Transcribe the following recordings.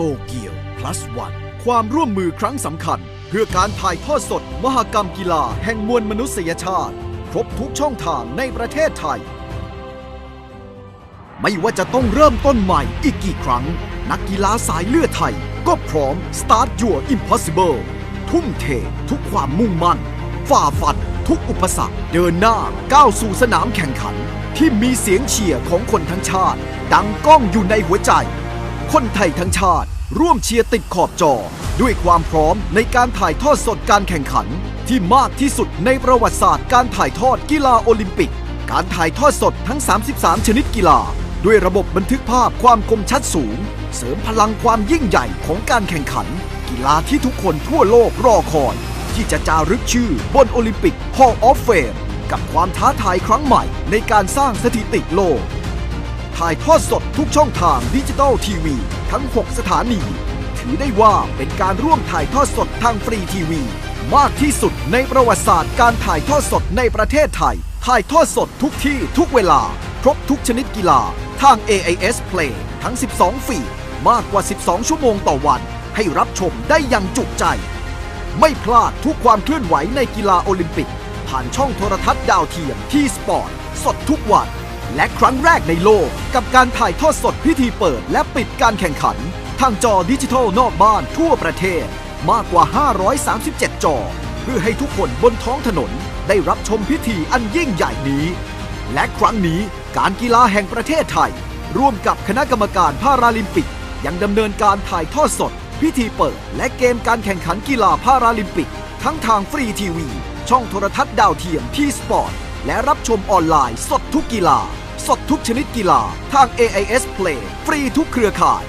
โตเกียว plus one ความร่วมมือครั้งสำคัญ เพื่อการถ่ายทอดสด มหกรรมกีฬาแห่งมวลมนุษยชาติ ครบทุกช่องทางในประเทศไทย ไม่ว่าจะต้องเริ่มต้นใหม่อีกกี่ครั้ง นักกีฬาสายเลือดไทย ก็พร้อม start your impossible ทุ่มเททุกความมุ่งมั่น ฝ่าฟันทุกอุปสรรคเดินหน้าก้าวสู่สนามแข่งขัน ที่มีเสียงเชียร์ของคนทั้งชาติ ดังก้องอยู่ในหัวใจ คนไทยทั้งชาติ ร่วมเชียร์ติดขอบจอ ด้วยความพร้อมในการถ่ายทอดสดการแข่งขัน ที่มากที่สุดในประวัติศาสตร์การถ่ายทอดกีฬาโอลิมปิก การถ่ายทอดสดทั้ง 33 ชนิดกีฬา ด้วยระบบบันทึกภาพความคมชัดสูง เสริมพลังความยิ่งใหญ่ของการแข่งขัน กีฬาที่ทุกคนทั่วโลกรอคอยที่จะจารึกชื่อบนโอลิมปิก Hall of Fame กับความท้าทายครั้งใหม่ในการสร้างสถิติโลก ถ่ายทอดสดทุกช่องทางดิจิตอลทีวีทั้ง 6 สถานี ถือได้ว่าเป็นการร่วมถ่ายทอดสดทางฟรีทีวี มากที่สุดในประวัติศาสตร์การถ่ายทอดสดในประเทศไทย ถ่ายทอดสดทุกที่ทุกเวลา ครบทุกชนิดกีฬา ทาง AIS Play ทั้ง 12ฟีมากกว่า 12 ชั่วโมงต่อวัน ให้รับชมได้อย่างจุใจ ไม่พลาดทุกความเคลื่อนไหวในกีฬาโอลิมปิก ผ่านช่องโทรทัศน์ดาวเทียมที่สปอร์ต สดทุกวัน และครั้งแรกในโลกกับการถ่ายทอดสดพิธีเปิดและปิดการแข่งขัน ทางจอดิจิทัลนอกบ้านทั่วประเทศ มากกว่า 537 จอ เพื่อให้ทุกคนบนท้องถนนได้รับชมพิธีอันยิ่งใหญ่นี้ และครั้งนี้การกีฬาแห่งประเทศไทย ร่วมกับคณะกรรมการพาราลิมปิก ยังดำเนินการถ่ายทอดสด พิธีเปิด และเกมการแข่งขันกีฬาพาราลิมปิก ทั้งทางฟรีทีวี ช่องโทรทัศน์ดาวเทียมทีสปอร์ต และรับชมออนไลน์สดทุกกีฬา สดทุกชนิดกีฬาทาง AIS Play ฟรีทุกเครือข่าย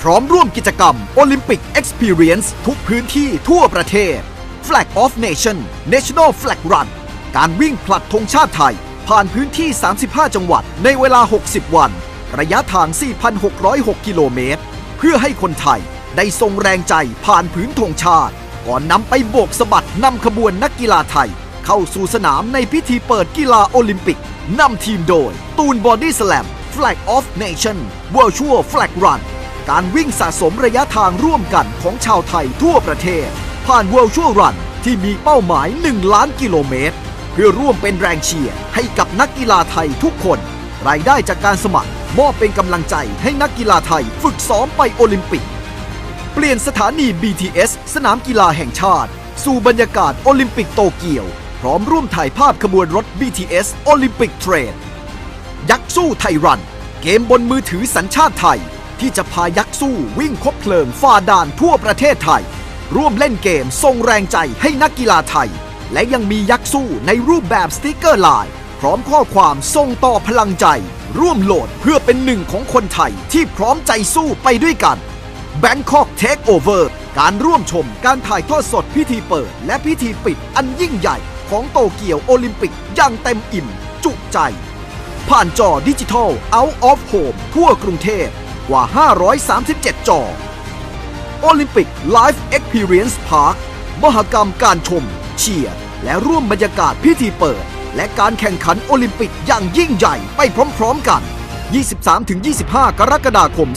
พร้อมร่วมกิจกรรม Olympic Experience ทุกพื้นที่ทั่วประเทศ Flag of Nation National Flag Run การวิ่งผลัดธงชาติไทย ผ่านพื้นที่ 35 จังหวัดในเวลา 60 วัน ระยะทาง 4,606 กิโลเมตร เพื่อให้คนไทยได้ทรงแรงใจผ่านพื้นธงชาติ ก่อนนำไปโบกสะบัดนำขบวนนักกีฬาไทย เข้าสู่สนามในพิธีเปิดกีฬาโอลิมปิก นำทีมโดย ตูนบอดี้สแลม Flag of Nation Virtual Flag Run การวิ่งสะสมระยะทางร่วมกันของชาวไทยทั่วประเทศ ผ่าน Virtual Run ที่มีเป้าหมาย 1 ล้านกิโลเมตร เพื่อร่วมเป็นแรงเชียร์ให้กับนักกีฬาไทยทุกคน รายได้จากการสมัครมอบเป็นกำลังใจให้นักกีฬาไทยฝึกซ้อมไปโอลิมปิก เปลี่ยนสถานี BTS สนามกีฬาแห่งชาติ สู่บรรยากาศโอลิมปิกโตเกียว ร้อมร่วมถ่ายภาพขบวนรถ BTS โอลิมปิกเทรนยักษ์สู้ไทยรัน เกมบนมือถือสัญชาติไทย ที่จะพายักษ์สู้วิ่งคบเพลิงฝ่าด่านทั่วประเทศไทย ร่วมเล่นเกมส่งแรงใจให้นักกีฬาไทย และยังมียักษ์สู้ในรูปแบบสติกเกอร์ลน์พร้อมข้อความส่งต่อพลังใจ ร่วมโหลดเพื่อเป็นหนึ่งของคนไทยที่พร้อมใจสู้ไปด้วยกัน Bangkok Takeover การร่วมชมการถ่ายทอดสดพิธีเปิด และพิธีปิดอันยิ่งใหญ่ ของโตเกียวโอลิมปิกอย่างเต็มอิ่ม จุใจ ผ่านจอดิจิทัล Out of Home ทั่วกรุงเทพกว่า 537 จอโอลิมปิก Live Experience Park มหกรรมการชม เชียร์ และร่วมบรรยากาศพิธีเปิด และการแข่งขันโอลิมปิกอย่างยิ่งใหญ่ไปพร้อมๆกัน 23-25 กรกฎาคม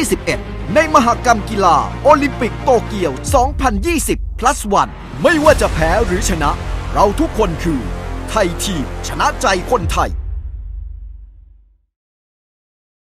2021 ในมหกรรมกีฬาโอลิมปิกโตเกียว 2020 plus 1ไม่ว่าจะแพ้หรือชนะ เราทุกคนคือไทยทีมชนะใจคนไทย